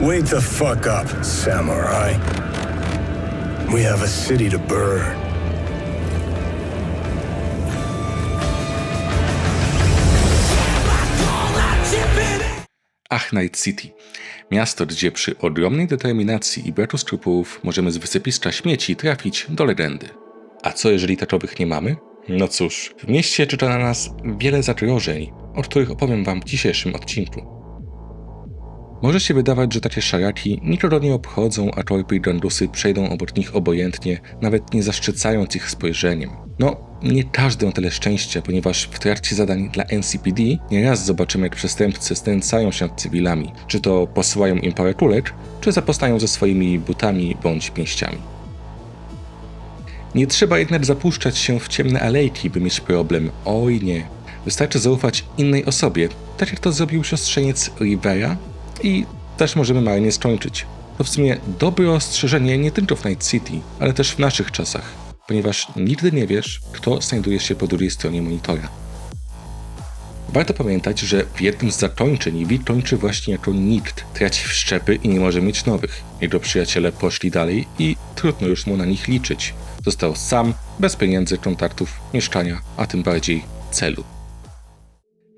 Wake the fuck up, samurai. We have a city to burn. Ach Night City. Miasto, gdzie przy ogromnej determinacji i bratu skrupułów możemy z wysypiska śmieci trafić do legendy. A co jeżeli taczowych nie mamy? No cóż, w mieście czeka na nas wiele zagrożeń, o których opowiem wam w dzisiejszym odcinku. Może się wydawać, że takie szaraki nikogo nie obchodzą, a torpy i grandusy przejdą obok nich obojętnie, nawet nie zaszczycając ich spojrzeniem. No, nie każdy ma tyle szczęścia, ponieważ w trakcie zadań dla NCPD nieraz zobaczymy, jak przestępcy znęcają się nad cywilami, czy to posyłają im parę kulek, czy zapoznają ze swoimi butami bądź pięściami. Nie trzeba jednak zapuszczać się w ciemne alejki, by mieć problem. Oj nie. Wystarczy zaufać innej osobie, tak jak to zrobił siostrzeniec Rivera i też możemy marnie skończyć. To w sumie dobre ostrzeżenie nie tylko w Night City, ale też w naszych czasach, ponieważ nigdy nie wiesz, kto znajduje się po drugiej stronie monitora. Warto pamiętać, że w jednym z zakończeń Wi kończy właśnie jako nikt, traci wszczepy i nie może mieć nowych. Jego przyjaciele poszli dalej i trudno już mu na nich liczyć. Został sam, bez pieniędzy, kontaktów, mieszkania, a tym bardziej celu.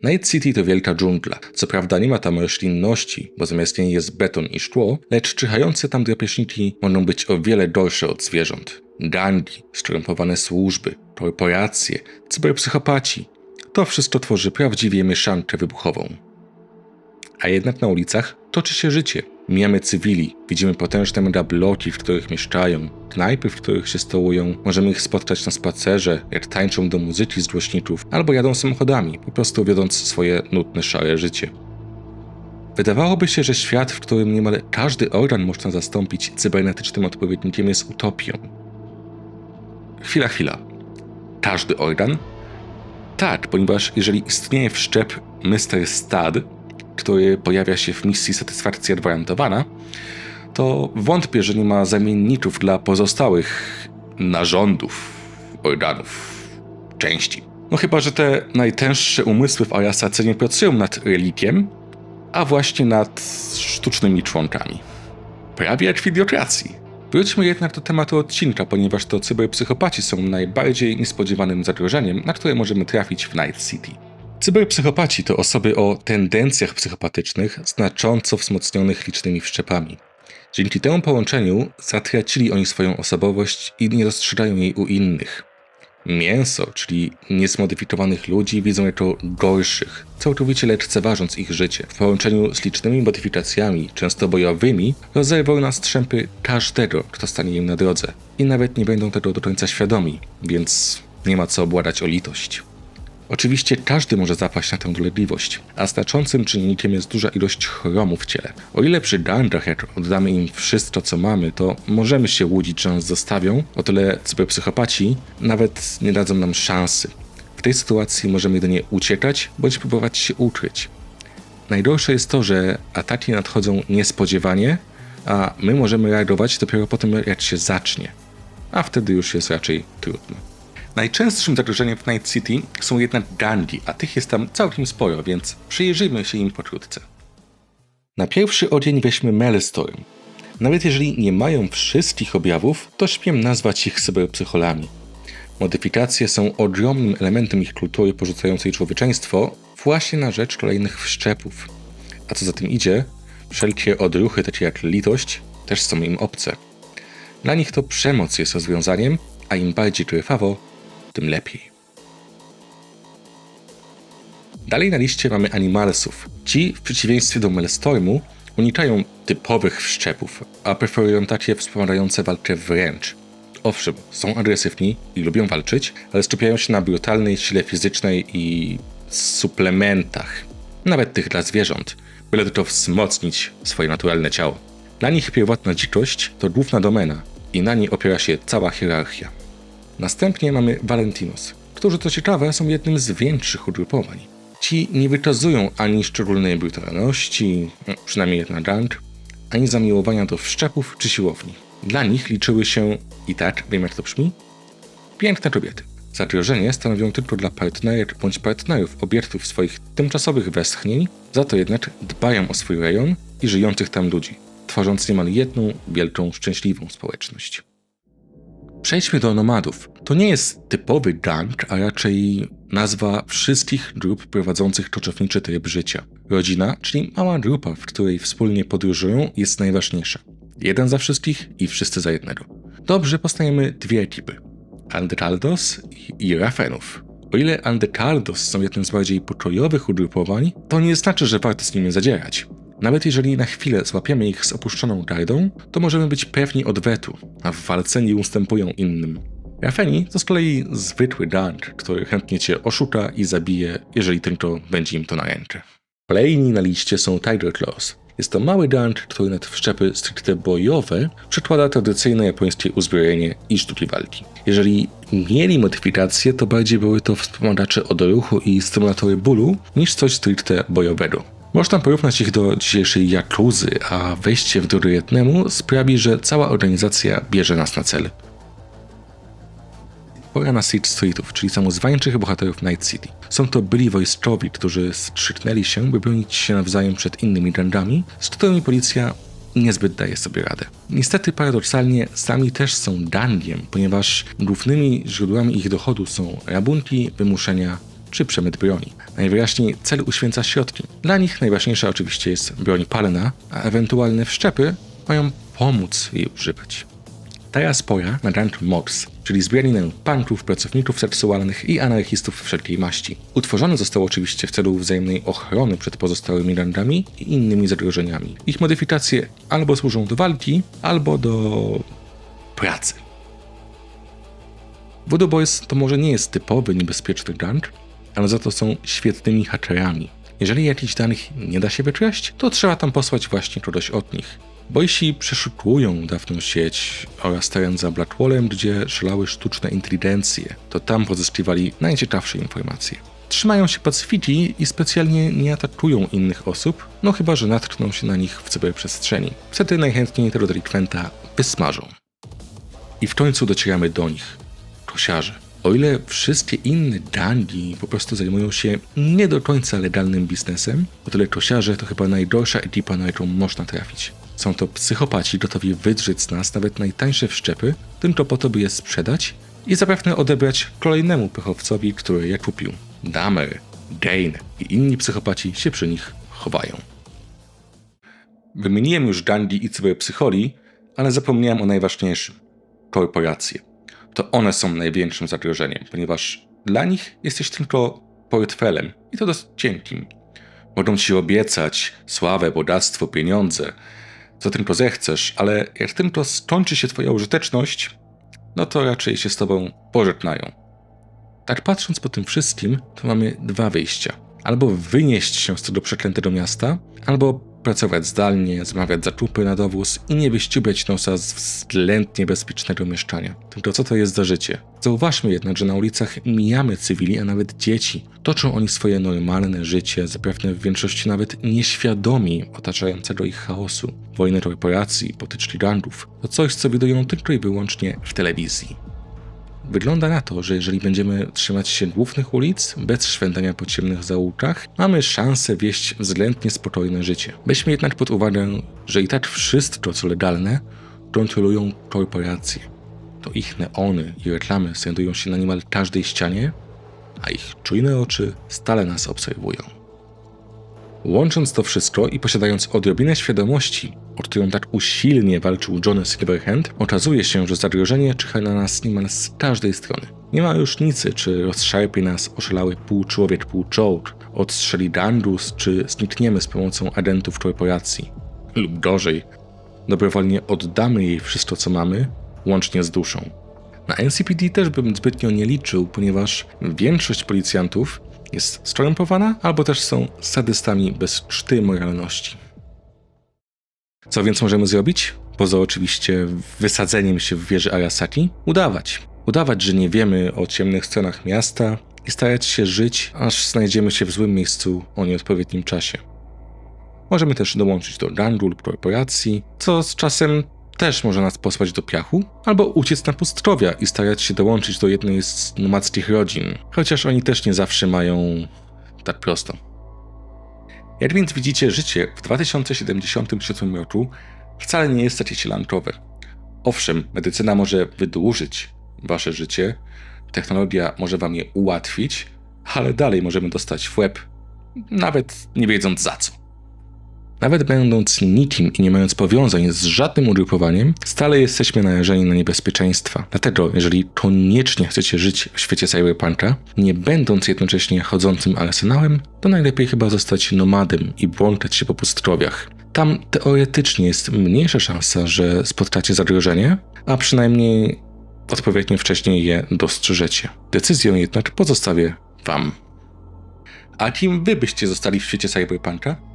Night City to wielka dżungla. Co prawda nie ma tam roślinności, bo zamiast niej jest beton i szkło, lecz czyhające tam drapieżniki mogą być o wiele gorsze od zwierząt. Gangi, skorumpowane służby, korporacje, cyberpsychopaci. To wszystko tworzy prawdziwie mieszankę wybuchową. A jednak na ulicach toczy się życie. Mijamy cywili, widzimy potężne megabloki, w których mieszkają, knajpy, w których się stołują, możemy ich spotkać na spacerze, jak tańczą do muzyki z głośników, albo jadą samochodami, po prostu wiodąc swoje nudne, szare życie. Wydawałoby się, że świat, w którym niemal każdy organ można zastąpić cybernetycznym odpowiednikiem, jest utopią. Chwila, chwila. Każdy organ? Tak, ponieważ jeżeli istnieje wszczep Mr. Stad, który pojawia się w misji Satysfakcja Gwarantowana, to wątpię, że nie ma zamienników dla pozostałych narządów, organów, części. No chyba, że te najtęższe umysły w Arasace nie pracują nad relikiem, a właśnie nad sztucznymi członkami. Prawie jak w idiokracji. Wróćmy jednak do tematu odcinka, ponieważ to cyberpsychopaci są najbardziej niespodziewanym zagrożeniem, na które możemy trafić w Night City. Cyberpsychopaci to osoby o tendencjach psychopatycznych znacząco wzmocnionych licznymi wszczepami. Dzięki temu połączeniu zatracili oni swoją osobowość i nie dostrzegają jej u innych. Mięso, czyli niezmodyfikowanych ludzi, widzą jako gorszych, całkowicie lekceważąc ich życie. W połączeniu z licznymi modyfikacjami, często bojowymi, rozerwą na strzępy każdego, kto stanie im na drodze. I nawet nie będą tego do końca świadomi, więc nie ma co obładać o litość. Oczywiście każdy może zapaść na tę dolegliwość, a znaczącym czynnikiem jest duża ilość chromu w ciele. O ile przy gangach, jak oddamy im wszystko, co mamy, to możemy się łudzić, że nas zostawią, o tyle cyberpsychopaci nawet nie dadzą nam szansy. W tej sytuacji możemy jedynie uciekać, bądź próbować się ukryć. Najgorsze jest to, że ataki nadchodzą niespodziewanie, a my możemy reagować dopiero po tym, jak się zacznie. A wtedy już jest raczej trudno. Najczęstszym zagrożeniem w Night City są jednak gangi, a tych jest tam całkiem sporo, więc przyjrzyjmy się im pokrótce. Na pierwszy ogień weźmy Maelstrom. Nawet jeżeli nie mają wszystkich objawów, to śmiem nazwać ich cyberpsycholami. Modyfikacje są ogromnym elementem ich kultury porzucającej człowieczeństwo właśnie na rzecz kolejnych wszczepów. A co za tym idzie, wszelkie odruchy takie jak litość też są im obce. Dla nich to przemoc jest rozwiązaniem, a im bardziej krwawo, tym lepiej. Dalej na liście mamy Animalsów. Ci, w przeciwieństwie do Maelstormu, unikają typowych wszczepów, a preferują takie wspomagające walkę wręcz. Owszem, są agresywni i lubią walczyć, ale skupiają się na brutalnej sile fizycznej i suplementach, nawet tych dla zwierząt, byle tylko wzmocnić swoje naturalne ciało. Dla nich pierwotna dzikość to główna domena i na niej opiera się cała hierarchia. Następnie mamy Valentinos, którzy co ciekawe są jednym z większych ugrupowań. Ci nie wykazują ani szczególnej brutalności, no, przynajmniej jak na gang, ani zamiłowania do wszczepów czy siłowni. Dla nich liczyły się, i tak wiem jak to brzmi, piękne kobiety. Zagrożenie stanowią tylko dla partnerek bądź partnerów obiektów swoich tymczasowych westchnień, za to jednak dbają o swój rejon i żyjących tam ludzi. tworząc niemal jedną wielką, szczęśliwą społeczność. Przejdźmy do nomadów. To nie jest typowy gang, a raczej nazwa wszystkich grup prowadzących koczowniczy tryb życia. Rodzina, czyli mała grupa, w której wspólnie podróżują, jest najważniejsza. Jeden za wszystkich i wszyscy za jednego. Dobrze poznajemy dwie ekipy. Andraldos i, Rafenów. O ile Andraldos są jednym z bardziej pokojowych ugrupowań, to nie znaczy, że warto z nimi zadzierać. Nawet jeżeli na chwilę złapiemy ich z opuszczoną gardą, to możemy być pewni odwetu, a w walce nie ustępują innym. Rafeni to z kolei zwykły gang, który chętnie cię oszuka i zabije, jeżeli tylko będzie im to na rękę. Kolejni na liście są Tiger Claws. Jest to mały gang, który nad wszczepy stricte bojowe przekłada tradycyjne japońskie uzbrojenie i sztuki walki. Jeżeli mieli modyfikacje, to bardziej były to wspomagacze odruchu i stymulatory bólu niż coś stricte bojowego. Można porównać ich do dzisiejszej Jakuzy, a wejście w drogę jednemu sprawi, że cała organizacja bierze nas na cel. Pora na Siege Streetów, czyli samozwańczych bohaterów Night City. Są to byli wojskowi, którzy strzyknęli się, by bronić się nawzajem przed innymi gangami, z którymi policja niezbyt daje sobie radę. Niestety paradoksalnie sami też są gangiem, ponieważ głównymi źródłami ich dochodu są rabunki, wymuszenia czy przemyt broni. Najwyraźniej cel uświęca środki. Dla nich najważniejsza oczywiście jest broń palna, a ewentualne wszczepy mają pomóc jej używać. Teraz pora na gang Mods, czyli zbieraninę punków, pracowników seksualnych i anarchistów wszelkiej maści. Utworzony został oczywiście w celu wzajemnej ochrony przed pozostałymi gangami i innymi zagrożeniami. Ich modyfikacje albo służą do walki, albo do pracy. Voodoo Boys to może nie jest typowy, niebezpieczny gang, ale za to są świetnymi hakerami. Jeżeli jakichś danych nie da się wykraść, to trzeba tam posłać właśnie kogoś od nich. Boysi przeszukują dawną sieć oraz teren za Blackwallem, gdzie szalały sztuczne inteligencje. To tam pozyskiwali najciekawsze informacje. Trzymają się pacyfiki i specjalnie nie atakują innych osób, no chyba, że natkną się na nich w cyberprzestrzeni. Wtedy najchętniej tego delikwenta wysmażą. I w końcu docieramy do nich. Kosiarze. O ile wszystkie inne gangi po prostu zajmują się nie do końca legalnym biznesem, o tyle kosiarze to chyba najgorsza ekipa, na jaką można trafić. Są to psychopaci gotowi wydrzeć z nas nawet najtańsze wszczepy, tylko po to, by je sprzedać i zapewne odebrać kolejnemu pechowcowi, który je kupił. Damer, Dane i inni psychopaci się przy nich chowają. Wymieniłem już gangi i cyberpsycholi, ale zapomniałem o najważniejszym korporacje to one są największym zagrożeniem, ponieważ dla nich jesteś tylko portfelem i to dość cienkim. Mogą ci obiecać sławę, bogactwo, pieniądze, co tylko zechcesz, ale jak tylko skończy się twoja użyteczność, no to raczej się z tobą pożegnają. Tak patrząc po tym wszystkim, to mamy dwa wyjścia. Albo wynieść się z tego przeklętego miasta, albo pracować zdalnie, zamawiać zakupy na dowóz i nie wyściubiać nosa z względnie bezpiecznego mieszkania. Tylko co to jest za życie? Zauważmy jednak, że na ulicach mijamy cywili, a nawet dzieci. Toczą oni swoje normalne życie, zapewne w większości nawet nieświadomi otaczającego ich chaosu. Wojny korporacji, potyczki gangów to coś, co widują tylko i wyłącznie w telewizji. Wygląda na to, że jeżeli będziemy trzymać się głównych ulic, bez szwendania po ciemnych zaułkach, mamy szansę wieść względnie spokojne życie. Weźmy jednak pod uwagę, że i tak wszystko, co legalne, kontrolują korporacje. To ich neony i reklamy znajdują się na niemal każdej ścianie, a ich czujne oczy stale nas obserwują. Łącząc to wszystko i posiadając odrobinę świadomości, o którą tak usilnie walczył Johnny Silverhand, okazuje się, że zagrożenie czyha na nas niemal z każdej strony. Nie ma różnicy, czy rozszarpie nas oszalały pół człowiek, pół czołg, odstrzeli Dandus, czy znikniemy z pomocą agentów korporacji. Lub gorzej, dobrowolnie oddamy jej wszystko, co mamy, łącznie z duszą. Na NCPD też bym zbytnio nie liczył, ponieważ większość policjantów jest skorumpowana, albo też są sadystami bez czty moralności. Co więc możemy zrobić? Poza oczywiście wysadzeniem się w wieży Arasaki, udawać. Udawać, że nie wiemy o ciemnych stronach miasta i starać się żyć, aż znajdziemy się w złym miejscu o nieodpowiednim czasie. Możemy też dołączyć do gangu lub korporacji, co z czasem też może nas posłać do piachu, albo uciec na pustkowia i starać się dołączyć do jednej z nomadzkich rodzin, chociaż oni też nie zawsze mają tak prosto. Jak więc widzicie, życie w 2077 roku wcale nie jest zaciesilantowe. Owszem, medycyna może wydłużyć wasze życie, technologia może wam je ułatwić, ale dalej możemy dostać w łeb, nawet nie wiedząc za co. Nawet będąc nikim i nie mając powiązań z żadnym ugrupowaniem, stale jesteśmy narażeni na niebezpieczeństwa. Dlatego, jeżeli koniecznie chcecie żyć w świecie cyberpunka, nie będąc jednocześnie chodzącym arsenałem, to najlepiej chyba zostać nomadem i błąkać się po pustrowiach. Tam teoretycznie jest mniejsza szansa, że spotkacie zagrożenie, a przynajmniej odpowiednio wcześniej je dostrzeżecie. Decyzję jednak pozostawię Wam. A kim Wy byście zostali w świecie cyberpunka?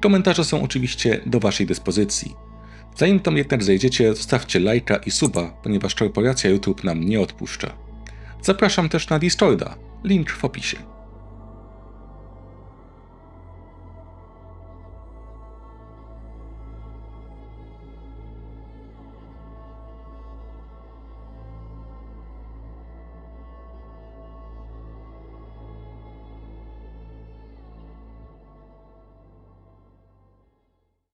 Komentarze są oczywiście do Waszej dyspozycji. Zanim tam jednak zejdziecie, zostawcie lajka i suba, ponieważ korporacja YouTube nam nie odpuszcza. Zapraszam też na Discorda, link w opisie.